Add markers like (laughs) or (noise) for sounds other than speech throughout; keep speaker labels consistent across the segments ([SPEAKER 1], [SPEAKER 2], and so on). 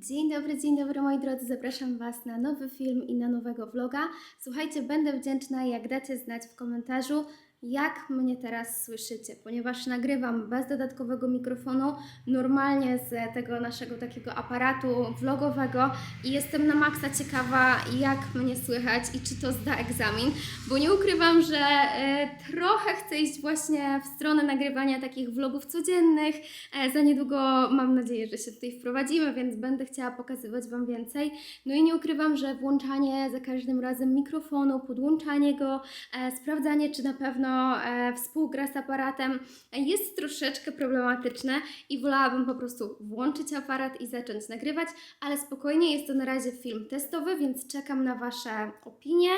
[SPEAKER 1] Dzień dobry, dzień dobry moi drodzy, zapraszam Was na nowy film i na nowego vloga. Słuchajcie, będę wdzięczna jak dacie znać w komentarzu, jak mnie teraz słyszycie, ponieważ nagrywam bez dodatkowego mikrofonu, normalnie z tego naszego takiego aparatu vlogowego i jestem na maksa ciekawa, jak mnie słychać i czy to zda egzamin, bo nie ukrywam, że e, trochę chcę iść właśnie w stronę nagrywania takich vlogów codziennych. E, za niedługo mam nadzieję, że się tutaj wprowadzimy, więc będę chciała pokazywać Wam więcej. No i nie ukrywam, że włączanie za każdym razem mikrofonu, podłączanie go, e, sprawdzanie, czy na pewno e, współgra z aparatem jest troszeczkę problematyczne i wolałabym po prostu włączyć aparat i zacząć nagrywać, ale spokojnie, jest to na razie film testowy, więc czekam na Wasze opinie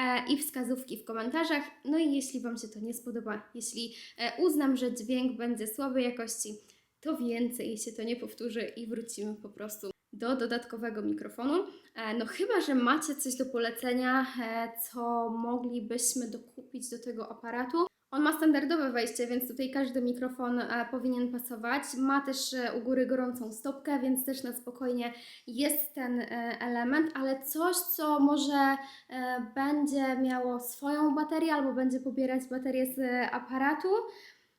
[SPEAKER 1] e, i wskazówki w komentarzach. No i jeśli Wam się to nie spodoba, jeśli e, uznam, że dźwięk będzie słabej jakości, to więcej się to nie powtórzy i wrócimy po prostu do dodatkowego mikrofonu. E, No chyba, że macie coś do polecenia, e, co moglibyśmy dokupić do tego aparatu. On ma standardowe wejście, więc tutaj każdy mikrofon e, powinien pasować. Ma też u góry gorącą stopkę, więc też na spokojnie jest ten element, ale coś, co może będzie miało swoją baterię albo będzie pobierać baterię z aparatu.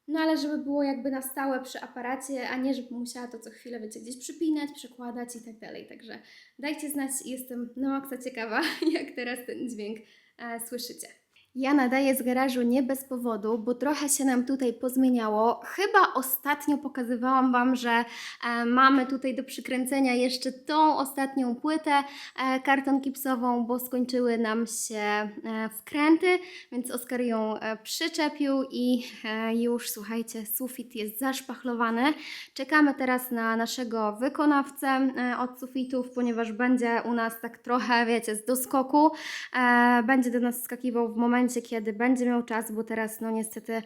[SPEAKER 1] No ale żeby było jakby na stałe przy aparacie, a nie żeby musiała to co chwilę, wiecie, gdzieś przypinać, przekładać i tak dalej. Także dajcie znać, jestem na maksa ciekawa, (laughs) jak teraz ten dźwięk e, słyszycie. Ja nadaję z garażu nie bez powodu, bo trochę się nam tutaj pozmieniało. Chyba ostatnio pokazywałam Wam, że e, mamy tutaj do przykręcenia jeszcze tą ostatnią płytę e, karton gipsową, bo skończyły nam się e, wkręty, więc Oskar ją e, przyczepił i e, już słuchajcie, sufit jest zaszpachlowany. Czekamy teraz na naszego wykonawcę e, od sufitów, ponieważ będzie u nas tak trochę, wiecie, z doskoku. E, będzie do nas skakiwał w momencie, kiedy będzie miał czas, bo teraz no niestety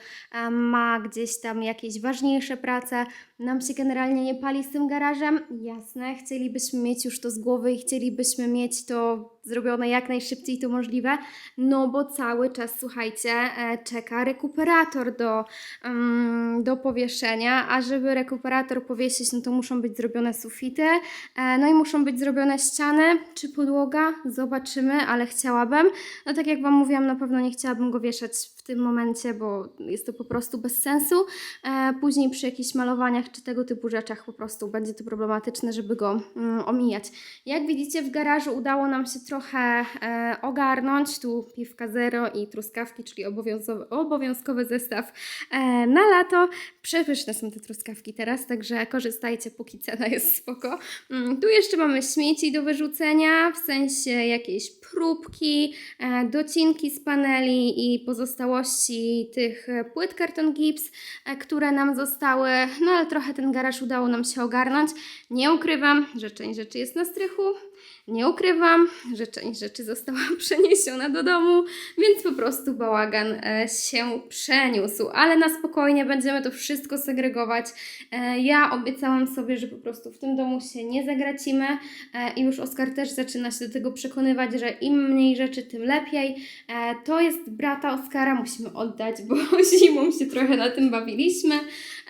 [SPEAKER 1] ma gdzieś tam jakieś ważniejsze prace. Nam się generalnie nie pali z tym garażem. Jasne, chcielibyśmy mieć już to z głowy i chcielibyśmy mieć to zrobione jak najszybciej to możliwe, no bo cały czas, słuchajcie, e, czeka rekuperator do, mm, do powieszenia, a żeby rekuperator powiesić, no to muszą być zrobione sufity, e, no i muszą być zrobione ściany czy podłoga, zobaczymy, ale chciałabym. No tak jak Wam mówiłam, na pewno nie chciałabym go wieszać w tym momencie, bo jest to po prostu bez sensu. E, później przy jakichś malowaniach czy tego typu rzeczach po prostu będzie to problematyczne, żeby go mm, omijać. Jak widzicie, w garażu udało nam się trochę e, ogarnąć. Tu piwka zero i truskawki, czyli obowiązkowy, zestaw e, na lato. Przepyszne są te truskawki teraz, także korzystajcie, póki cena jest spoko. Mm, tu jeszcze mamy śmieci do wyrzucenia, w sensie jakieś próbki, docinki z paneli i pozostałości tych e, płyt karton gips, e, które nam zostały, no ale trochę ten garaż udało nam się ogarnąć. Nie ukrywam, że część rzeczy jest na strychu, nie ukrywam, że część rzeczy została (laughs) przeniesiona do domu, więc po prostu bałagan e, się przeniósł, ale na spokojnie będziemy to wszystko segregować. E, ja obiecałam sobie, że po prostu w tym domu się nie zagracimy e, i już Oskar też zaczyna się do tego przekonywać, że im mniej rzeczy, tym lepiej. To jest brata Oskara, musimy oddać, bo (laughs) zimą się trochę na tym bawiliśmy.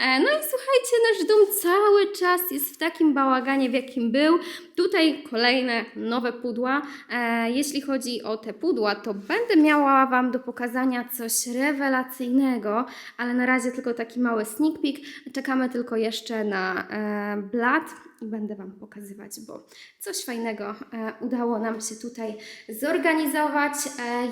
[SPEAKER 1] E, no i słuchajcie, nasz dom cały czas jest w takim bałaganie, w jakim był. Tutaj kolejne nowe pudła. E, jeśli chodzi o te pudła, to będę miała Wam do pokazania coś rewelacyjnego, ale na razie tylko taki mały sneak peek. Czekamy tylko jeszcze na e, blat i będę Wam pokazywać, bo coś fajnego udało nam się tutaj zorganizować.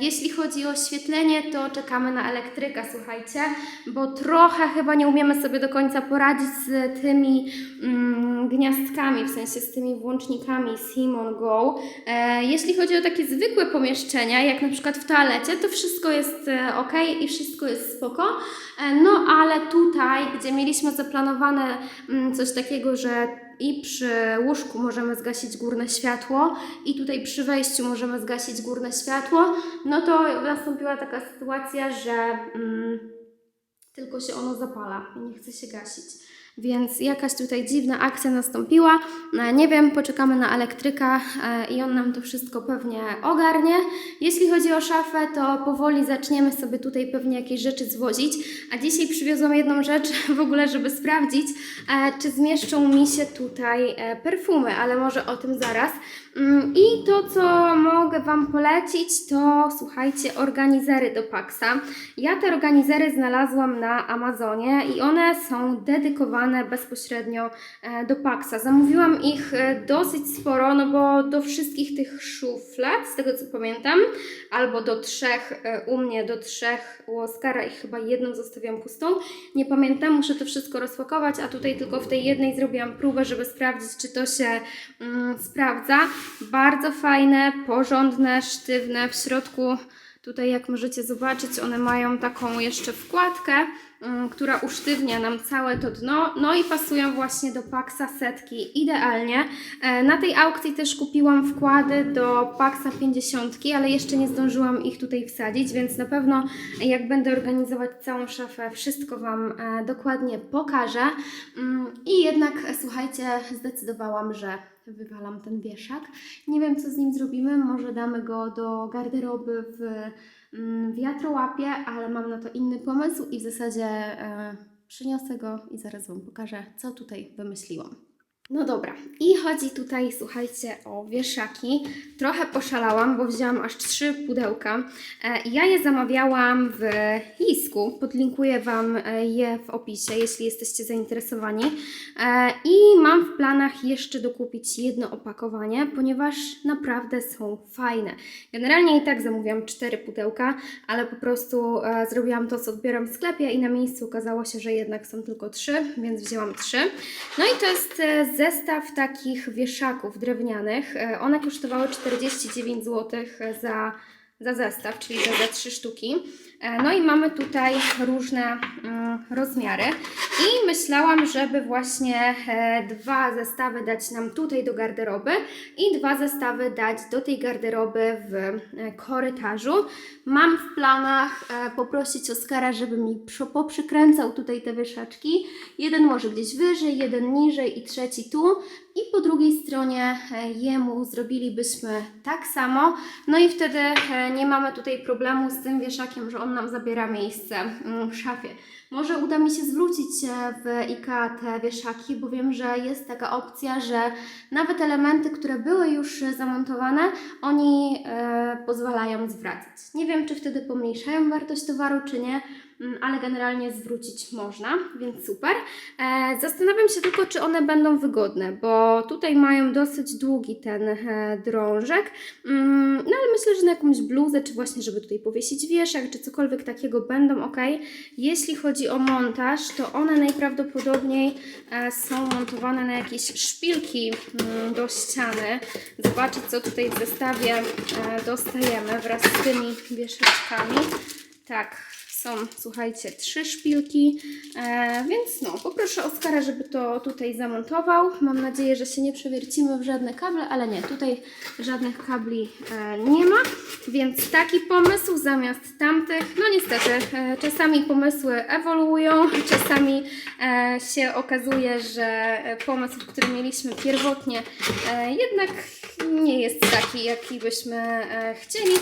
[SPEAKER 1] Jeśli chodzi o oświetlenie, to czekamy na elektryka, słuchajcie, bo trochę chyba nie umiemy sobie do końca poradzić z tymi mm, gniazdkami, w sensie z tymi włącznikami Simon Go. E, jeśli chodzi o takie zwykłe pomieszczenia, jak na przykład w toalecie, to wszystko jest e, ok i wszystko jest spoko. E, no ale tutaj, gdzie mieliśmy zaplanowane mm, coś takiego, że i przy łóżku możemy zgasić górne światło i tutaj przy wejściu możemy zgasić górne światło, no to nastąpiła taka sytuacja, że mm, tylko się ono zapala i nie chce się gasić. Więc jakaś tutaj dziwna akcja nastąpiła. E, Nie wiem, poczekamy na elektryka e, i on nam to wszystko pewnie ogarnie. Jeśli chodzi o szafę, to powoli zaczniemy sobie tutaj pewnie jakieś rzeczy zwozić. A dzisiaj przywiozłam jedną rzecz (laughs) w ogóle, żeby sprawdzić, e, czy zmieszczą mi się tutaj perfumy, ale może o tym zaraz. Mm, I to, co mogę Wam polecić, to słuchajcie, organizery do Paxa. Ja te organizery znalazłam na Amazonie i one są dedykowane bezpośrednio e, do Paxa. Zamówiłam ich e, dosyć sporo, no bo do wszystkich tych szuflad, z tego co pamiętam, albo do trzech, e, u mnie do trzech, u Oskara i chyba jedną zostawiam pustą. Nie pamiętam, muszę to wszystko rozpakować, a tutaj tylko w tej jednej zrobiłam próbę, żeby sprawdzić, czy to się mm, sprawdza. Bardzo fajne, porządne, sztywne. W środku, tutaj jak możecie zobaczyć, one mają taką jeszcze wkładkę, która usztywnia nam całe to dno. No i pasują właśnie do Paxa setki idealnie. E, Na tej aukcji też kupiłam wkłady do Paxa 50, ale jeszcze nie zdążyłam ich tutaj wsadzić, więc na pewno jak będę organizować całą szafę, wszystko Wam e, dokładnie pokażę. Mm, I jednak, słuchajcie, zdecydowałam, że wywalam ten wieszak. Nie wiem, co z nim zrobimy. Może damy go do garderoby w mm, wiatrołapie, ale mam na to inny pomysł i w zasadzie e, przyniosę go i zaraz Wam pokażę, co tutaj wymyśliłam. No dobra, i chodzi tutaj, słuchajcie, o wieszaki. Trochę poszalałam, bo wzięłam aż trzy pudełka. E, Ja je zamawiałam w Lisku. Podlinkuję Wam e, je w opisie, jeśli jesteście zainteresowani. E, I mam w planach jeszcze dokupić jedno opakowanie, ponieważ naprawdę są fajne. Generalnie i tak zamówiłam cztery pudełka, ale po prostu zrobiłam to, co odbieram w sklepie i na miejscu okazało się, że jednak są tylko trzy, więc wzięłam trzy. No i to jest zestaw takich wieszaków drewnianych. E, One kosztowały 49 zł za, za zestaw, czyli za, za trzy sztuki. E, No i mamy tutaj różne mm, rozmiary i myślałam, żeby właśnie e, dwa zestawy dać nam tutaj do garderoby i dwa zestawy dać do tej garderoby w e, korytarzu. Mam w planach poprosić Oskara, żeby mi przy- poprzykręcał tutaj te wieszaczki. Jeden może gdzieś wyżej, jeden niżej i trzeci tu. I po drugiej stronie jemu zrobilibyśmy tak samo. No i wtedy nie mamy tutaj problemu z tym wieszakiem, że on nam zabiera miejsce mm, w szafie. Może uda mi się zwrócić w IKEA te wieszaki, bo wiem, że jest taka opcja, że nawet elementy, które były już zamontowane, oni e, pozwalają zwracać. Nie wiem, czy wtedy pomniejszają wartość towaru, czy nie, ale generalnie zwrócić można, więc super. E, zastanawiam się tylko, czy one będą wygodne, bo tutaj mają dosyć długi ten e, drążek, mm, no ale myślę, że na jakąś bluzę, czy właśnie, żeby tutaj powiesić wieszak, czy cokolwiek takiego będą ok. Jeśli chodzi o montaż, to one najprawdopodobniej e, są montowane na jakieś szpilki mm, do ściany. Zobaczyć, co tutaj w zestawie dostajemy wraz z tymi wieszaczkami. Tak, są, słuchajcie, trzy szpilki, e, więc no, poproszę Oskara, żeby to tutaj zamontował. Mam nadzieję, że się nie przewiercimy w żadne kable, ale nie, tutaj żadnych kabli e, nie ma, więc taki pomysł zamiast tamtych. No niestety, e, czasami pomysły ewoluują, czasami e, się okazuje, że pomysł, który mieliśmy pierwotnie, e, jednak nie jest taki, jaki byśmy e, chcieli,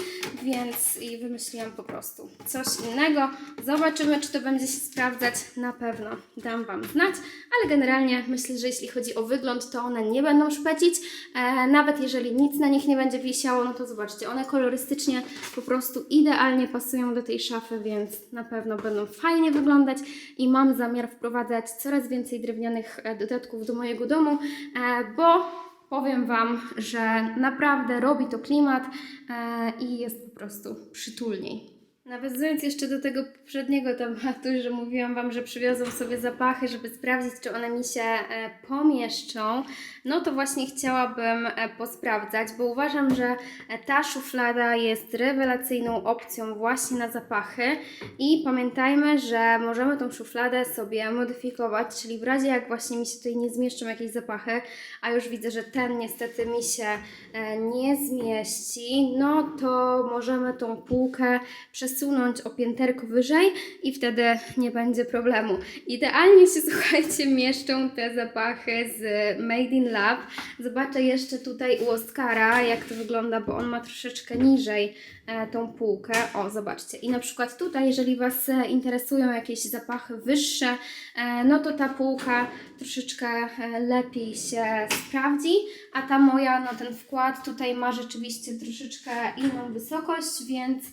[SPEAKER 1] więc i wymyśliłam po prostu coś innego. Zobaczymy, czy to będzie się sprawdzać. Na pewno dam Wam znać, ale generalnie myślę, że jeśli chodzi o wygląd, to one nie będą szpecić. E, nawet jeżeli nic na nich nie będzie wisiało, no to zobaczcie, one kolorystycznie po prostu idealnie pasują do tej szafy, więc na pewno będą fajnie wyglądać i mam zamiar wprowadzać coraz więcej drewnianych e, dodatków do mojego domu, bo powiem Wam, że naprawdę robi to klimat e, i jest po prostu przytulniej. Nawiązując jeszcze do tego poprzedniego tematu, że mówiłam Wam, że przywiozą sobie zapachy, żeby sprawdzić, czy one mi się e, pomieszczą, no to właśnie chciałabym e, posprawdzać, bo uważam, że ta szuflada jest rewelacyjną opcją właśnie na zapachy. I pamiętajmy, że możemy tą szufladę sobie modyfikować, czyli w razie jak właśnie mi się tutaj nie zmieszczą jakieś zapachy, a już widzę, że ten niestety mi się e, nie zmieści, no to możemy tą półkę przesunąć przesunąć o pięterko wyżej i wtedy nie będzie problemu. Idealnie się, (laughs) słuchajcie, mieszczą te zapachy z Made in Lab. Zobaczę jeszcze tutaj u Oscara, jak to wygląda, bo on ma troszeczkę niżej e, tą półkę. O, zobaczcie. I na przykład tutaj, jeżeli Was e, interesują jakieś zapachy wyższe, e, no to ta półka troszeczkę lepiej się sprawdzi, a ta moja, no ten wkład tutaj ma rzeczywiście troszeczkę inną wysokość, więc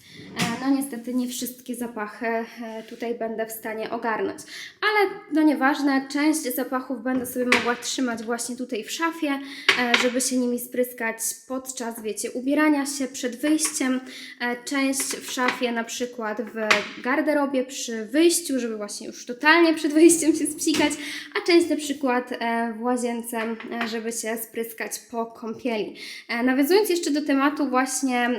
[SPEAKER 1] no niestety nie wszystkie zapachy e, tutaj będę w stanie ogarnąć. Ale no nieważne, część zapachów będę sobie mogła trzymać właśnie tutaj w szafie, e, żeby się nimi spryskać podczas, wiecie, ubierania się przed wyjściem. E, Część w szafie na przykład w garderobie przy wyjściu, żeby właśnie już totalnie przed wyjściem się spsikać, a część na przykład w łazience, żeby się spryskać po kąpieli. Nawiązując jeszcze do tematu właśnie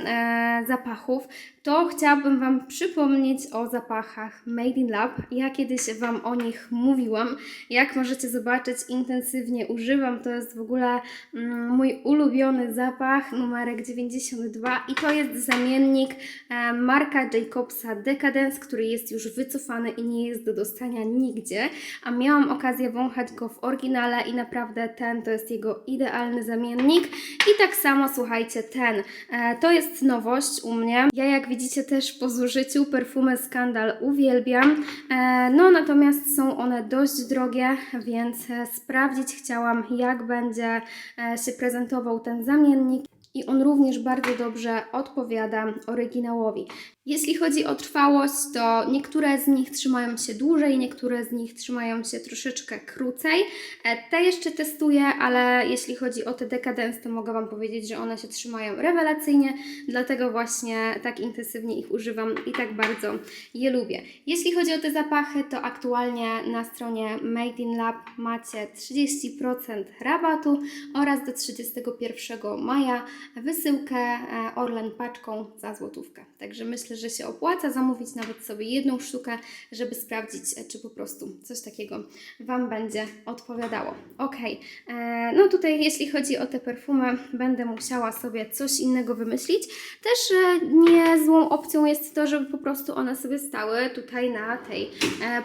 [SPEAKER 1] zapachów, to chciałabym Wam przypomnieć o zapachach Made in Lab. Ja kiedyś Wam o nich mówiłam. Jak możecie zobaczyć, intensywnie używam. To jest w ogóle mm, mój ulubiony zapach, numerek 92 i to jest zamiennik e, marka Jacobsa Decadence, który jest już wycofany i nie jest do dostania nigdzie, a miałam okazję wąchać go w oryginale i naprawdę ten to jest jego idealny zamiennik. I tak samo słuchajcie, ten e, to jest nowość u mnie. Ja jak widzicie też po zużyciu perfumy Skandal uwielbiam. E, no natomiast są one dość drogie, więc e, sprawdzić chciałam jak będzie e, się prezentował ten zamiennik. I on również bardzo dobrze odpowiada oryginałowi. Jeśli chodzi o trwałość, to niektóre z nich trzymają się dłużej, niektóre z nich trzymają się troszeczkę krócej. E, Te jeszcze testuję, ale jeśli chodzi o te Decadence, to mogę Wam powiedzieć, że one się trzymają rewelacyjnie, dlatego właśnie tak intensywnie ich używam i tak bardzo je lubię. Jeśli chodzi o te zapachy, to aktualnie na stronie Made in Lab macie 30% rabatu oraz do 31 maja wysyłkę e, Orlen paczką za złotówkę. Także myślę, że się opłaca zamówić nawet sobie jedną sztukę, żeby sprawdzić, e, czy po prostu coś takiego Wam będzie odpowiadało. Ok, e, no tutaj jeśli chodzi o te perfumy, będę musiała sobie coś innego wymyślić. Też e, nie złą opcją jest to, żeby po prostu one sobie stały tutaj na tej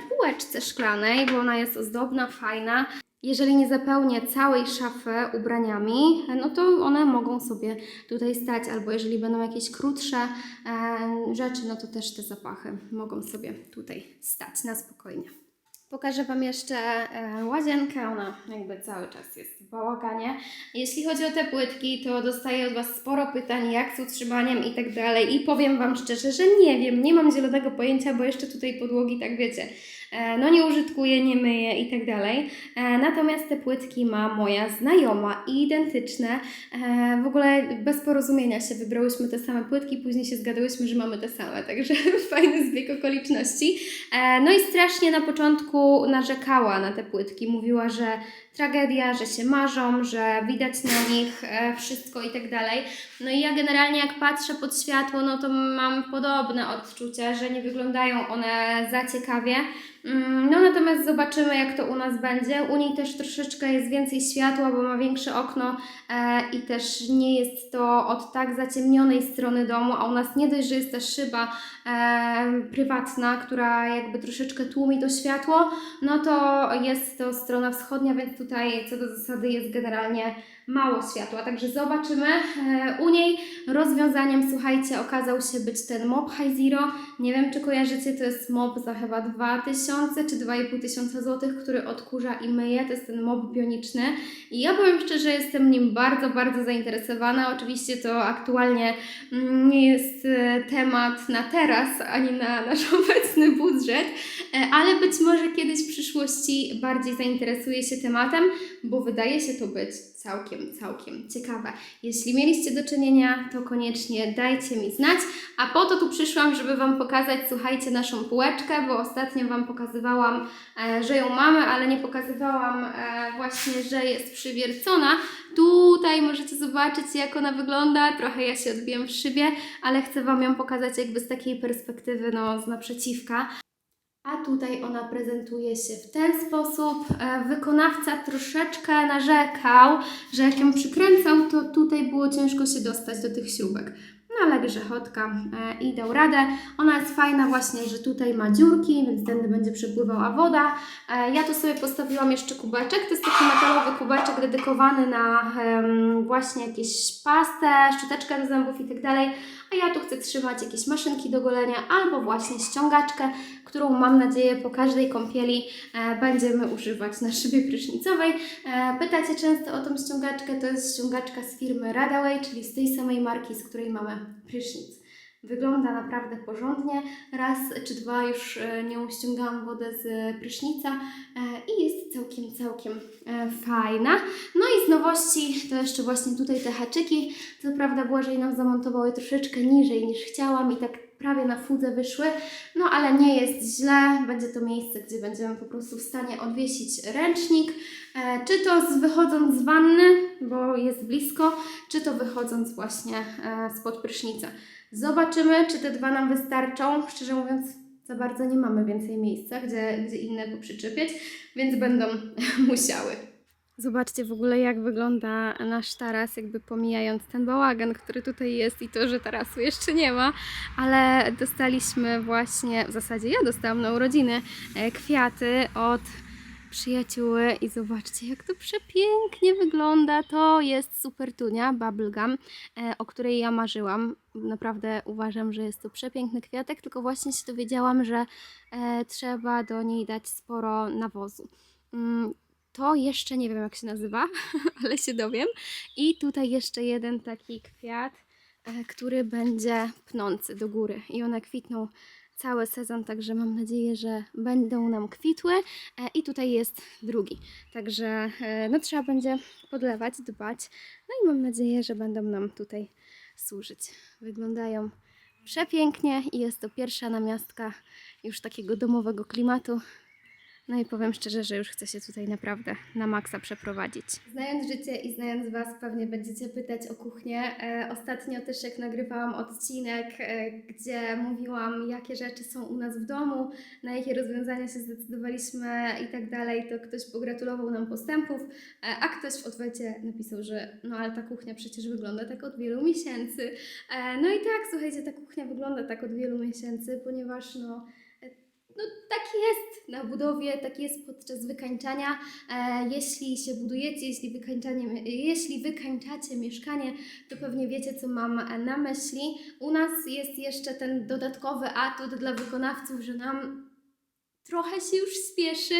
[SPEAKER 1] półeczce szklanej, bo ona jest ozdobna, fajna. Jeżeli nie zapełnię całej szafy ubraniami, no to one mogą sobie tutaj stać, albo jeżeli będą jakieś krótsze e, rzeczy, no to też te zapachy mogą sobie tutaj stać na spokojnie. Pokażę Wam jeszcze e, łazienkę, ona jakby cały czas jest w bałaganie. Jeśli chodzi o te płytki, to dostaję od Was sporo pytań, jak z utrzymaniem i tak dalej i powiem Wam szczerze, że nie wiem, nie mam zielonego pojęcia, bo jeszcze tutaj podłogi, tak wiecie, e, no nie użytkuję, nie myję i tak dalej. E, Natomiast te płytki ma moja znajoma i identyczne. W ogóle bez porozumienia się wybrałyśmy te same płytki, później się zgadałyśmy, że mamy te same, także (laughs) fajny zbieg okoliczności. No i strasznie na początku narzekała na te płytki. Mówiła, że tragedia, że się marzą, że widać na nich e, wszystko i tak dalej. No i ja generalnie jak patrzę pod światło, no to mam podobne odczucia, że nie wyglądają one za ciekawie. Mm, No natomiast zobaczymy jak to u nas będzie. U niej też troszeczkę jest więcej światła, bo ma większe okno e, i też nie jest to od tak zaciemnionej strony domu, a u nas nie dość, że jest ta szyba e, prywatna, która jakby troszeczkę tłumi to światło, no to jest to strona wschodnia, więc tutaj co do zasady jest generalnie mało światła, także zobaczymy. E, U niej rozwiązaniem, słuchajcie, okazał się być ten mop High Zero. Nie wiem, czy kojarzycie, to jest mop za chyba 2000 czy 2500 zł, który odkurza i myje. To jest ten mop bioniczny. I ja powiem szczerze, jestem nim bardzo, bardzo zainteresowana. Oczywiście to aktualnie mm, nie jest e, temat na teraz, ani na nasz (laughs) obecny budżet, e, ale być może kiedyś w przyszłości bardziej zainteresuję się tematem, bo wydaje się to być całkiem, całkiem ciekawe. Jeśli mieliście do czynienia, to koniecznie dajcie mi znać. A po to tu przyszłam, żeby Wam pokazać, słuchajcie, naszą półeczkę, bo ostatnio Wam pokazywałam, e, że ją mamy, ale nie pokazywałam e, właśnie, że jest przywiercona. Tutaj możecie zobaczyć, jak ona wygląda. Trochę ja się odbiję w szybie, ale chcę Wam ją pokazać jakby z takiej perspektywy, no, z naprzeciwka. A tutaj ona prezentuje się w ten sposób. E, Wykonawca troszeczkę narzekał, że jak ją przykręcam, to tutaj było ciężko się dostać do tych śrubek. No ale grzechotka e, i dał radę. Ona jest fajna właśnie, że tutaj ma dziurki, więc tędy będzie przepływała woda. E, ja tu sobie postawiłam jeszcze kubeczek, to jest taki metalowy kubeczek dedykowany na właśnie jakieś pastę, szczoteczkę do zębów i tak dalej. A ja tu chcę trzymać jakieś maszynki do golenia albo właśnie ściągaczkę, którą mam nadzieję po każdej kąpieli e, będziemy używać na szybie prysznicowej. E, pytacie często o tą ściągaczkę, to jest ściągaczka z firmy Radaway, czyli z tej samej marki, z której mamy prysznic. Wygląda naprawdę porządnie. Raz czy dwa już e, nią ściągałam wodę z prysznica i jest całkiem, całkiem fajna. No i z nowości to jeszcze właśnie tutaj te haczyki. Co prawda Błażej nam zamontowały troszeczkę niżej niż chciałam i tak prawie na fudze wyszły, no ale nie jest źle. Będzie to miejsce, gdzie będziemy po prostu w stanie odwiesić ręcznik, e, czy to z, wychodząc z wanny, bo jest blisko, czy to wychodząc właśnie e, spod prysznica. Zobaczymy, czy te dwa nam wystarczą. Szczerze mówiąc, za bardzo nie mamy więcej miejsca, gdzie, gdzie inne poprzyczepiać, więc będą (laughs) musiały. Zobaczcie w ogóle, jak wygląda nasz taras, jakby pomijając ten bałagan, który tutaj jest i to, że tarasu jeszcze nie ma, ale dostaliśmy właśnie, w zasadzie ja dostałam na urodziny e, kwiaty od przyjacióły i zobaczcie, jak to przepięknie wygląda. To jest supertunia Bubblegum, e, o której ja marzyłam. Naprawdę uważam, że jest to przepiękny kwiatek, tylko właśnie się dowiedziałam, że e, trzeba do niej dać sporo nawozu. To jeszcze nie wiem, jak się nazywa, (laughs) ale się dowiem. I tutaj jeszcze jeden taki kwiat, e, który będzie pnący do góry. I one kwitną cały sezon, także mam nadzieję, że będą nam kwitły. E, I tutaj jest drugi. Także e, no, trzeba będzie podlewać, dbać. No i mam nadzieję, że będą nam tutaj służyć. Wyglądają przepięknie i jest to pierwsza namiastka już takiego domowego klimatu. No i powiem szczerze, że już chcę się tutaj naprawdę na maksa przeprowadzić. Znając życie i znając Was, pewnie będziecie pytać o kuchnię. E, ostatnio też jak nagrywałam odcinek, e, gdzie mówiłam, jakie rzeczy są u nas w domu, na jakie rozwiązania się zdecydowaliśmy i tak dalej, to ktoś pogratulował nam postępów, e, a ktoś w odwecie napisał, że no ale ta kuchnia przecież wygląda tak od wielu miesięcy. No i tak, słuchajcie, ta kuchnia wygląda tak od wielu miesięcy, ponieważ no no tak jest na budowie, tak jest podczas wykańczania. E, jeśli się budujecie, jeśli, wykańczanie, jeśli wykańczacie mieszkanie, to pewnie wiecie, co mam na myśli. U nas jest jeszcze ten dodatkowy atut dla wykonawców, że nam trochę się już spieszy,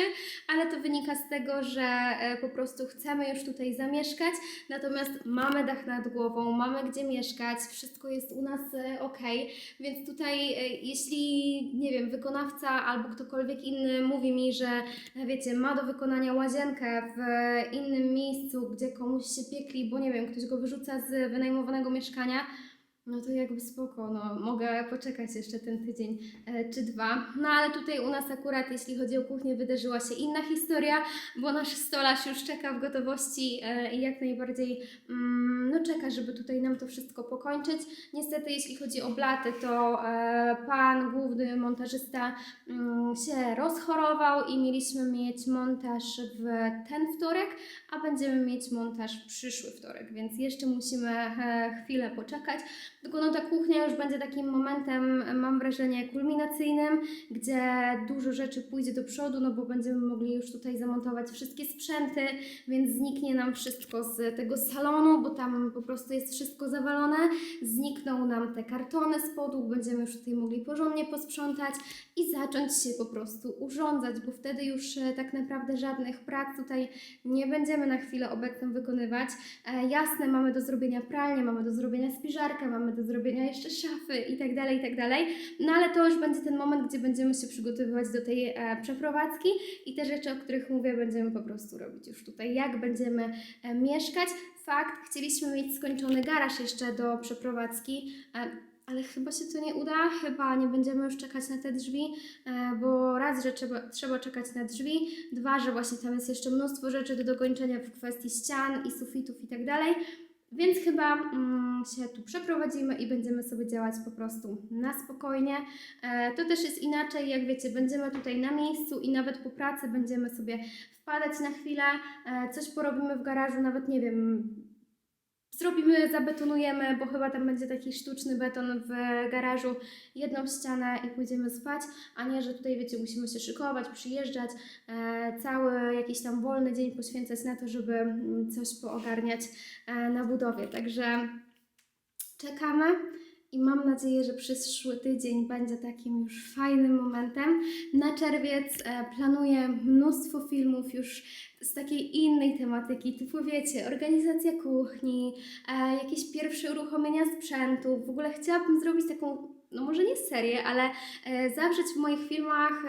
[SPEAKER 1] ale to wynika z tego, że e, po prostu chcemy już tutaj zamieszkać, natomiast mamy dach nad głową, mamy gdzie mieszkać, wszystko jest u nas ok, więc tutaj e, jeśli, nie wiem, wykonawca albo ktokolwiek inny mówi mi, że e, wiecie, ma do wykonania łazienkę w innym miejscu, gdzie komuś się piekli, bo nie wiem, ktoś go wyrzuca z wynajmowanego mieszkania, no to jakby spoko, no mogę poczekać jeszcze ten tydzień e, czy dwa. No ale tutaj u nas akurat, jeśli chodzi o kuchnię, wydarzyła się inna historia, bo nasz stolarz już czeka w gotowości e, i jak najbardziej mm, no czeka, żeby tutaj nam to wszystko pokończyć. Niestety, jeśli chodzi o blaty, to e, pan główny montażysta mm, się rozchorował i mieliśmy mieć montaż w ten wtorek, a będziemy mieć montaż przyszły wtorek, więc jeszcze musimy e, chwilę poczekać. Tylko no ta kuchnia już będzie takim momentem, mam wrażenie, kulminacyjnym, gdzie dużo rzeczy pójdzie do przodu, no bo będziemy mogli już tutaj zamontować wszystkie sprzęty, więc zniknie nam wszystko z tego salonu, bo tam po prostu jest wszystko zawalone. Znikną nam te kartony z podłóg, będziemy już tutaj mogli porządnie posprzątać i zacząć się po prostu urządzać, bo wtedy już e, tak naprawdę żadnych prac tutaj nie będziemy na chwilę obecną wykonywać. E, jasne, mamy do zrobienia pralnię, mamy do zrobienia spiżarkę, mamy do zrobienia jeszcze szafy i tak dalej, i tak dalej. No ale to już będzie ten moment, gdzie będziemy się przygotowywać do tej e, przeprowadzki i te rzeczy, o których mówię, będziemy po prostu robić już tutaj, jak będziemy e, mieszkać. Fakt, chcieliśmy mieć skończony garaż jeszcze do przeprowadzki. E, ale chyba się to nie uda, chyba nie będziemy już czekać na te drzwi, e, bo raz, że trzeba, trzeba czekać na drzwi, dwa, że właśnie tam jest jeszcze mnóstwo rzeczy do dokończenia w kwestii ścian i sufitów i tak dalej. Więc chyba mm, się tu przeprowadzimy i będziemy sobie działać po prostu na spokojnie. E, to też jest inaczej, jak wiecie, będziemy tutaj na miejscu i nawet po pracy będziemy sobie wpadać na chwilę, e, coś porobimy w garażu, nawet nie wiem, Zrobimy, zabetonujemy, bo chyba tam będzie taki sztuczny beton w garażu, jedną ścianę i pójdziemy spać, a nie, że tutaj wiecie, musimy się szykować, przyjeżdżać, e, cały jakiś tam wolny dzień poświęcać na to, żeby mm, coś poogarniać e, na budowie. Także czekamy i mam nadzieję, że przyszły tydzień będzie takim już fajnym momentem. Na czerwiec e, planuję mnóstwo filmów już z takiej innej tematyki, typu wiecie, organizacja kuchni, e, jakieś pierwsze uruchomienia sprzętu. W ogóle chciałabym zrobić taką, no może nie serię, ale e, zawrzeć w moich filmach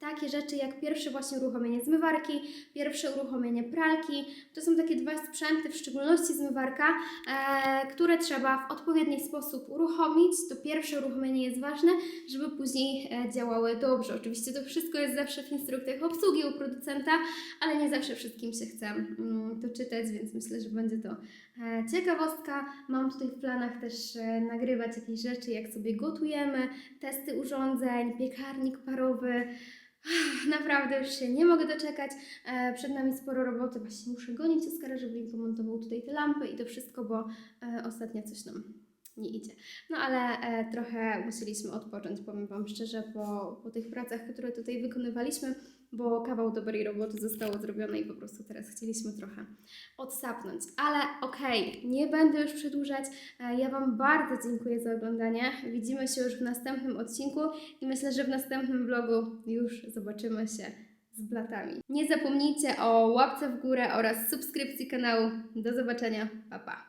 [SPEAKER 1] takie rzeczy jak pierwsze właśnie uruchomienie zmywarki, pierwsze uruchomienie pralki. To są takie dwa sprzęty, w szczególności zmywarka, e, które trzeba w odpowiedni sposób uruchomić. To pierwsze uruchomienie jest ważne, żeby później e, działały dobrze. Oczywiście to wszystko jest zawsze w instrukcjach obsługi u producenta, ale nie zawsze wszystkim się chce mm, to czytać, więc myślę, że będzie to ciekawostka. Mam tutaj w planach też e, nagrywać jakieś rzeczy, jak sobie gotujemy, testy urządzeń, piekarnik parowy. Naprawdę już się nie mogę doczekać. E, przed nami sporo roboty. Właśnie muszę gonić Oskara, żeby mi pomontował tutaj te lampy i to wszystko, bo e, ostatnio coś nam nie idzie. No ale e, trochę musieliśmy odpocząć, powiem Wam szczerze, po, po tych pracach, które tutaj wykonywaliśmy, bo kawał dobrej roboty zostało zrobione i po prostu teraz chcieliśmy trochę odsapnąć. Ale okej, nie będę już przedłużać. E, Ja Wam bardzo dziękuję za oglądanie. Widzimy się już w następnym odcinku i myślę, że w następnym vlogu już zobaczymy się z blatami. Nie zapomnijcie o łapce w górę oraz subskrypcji kanału. Do zobaczenia. Pa, pa.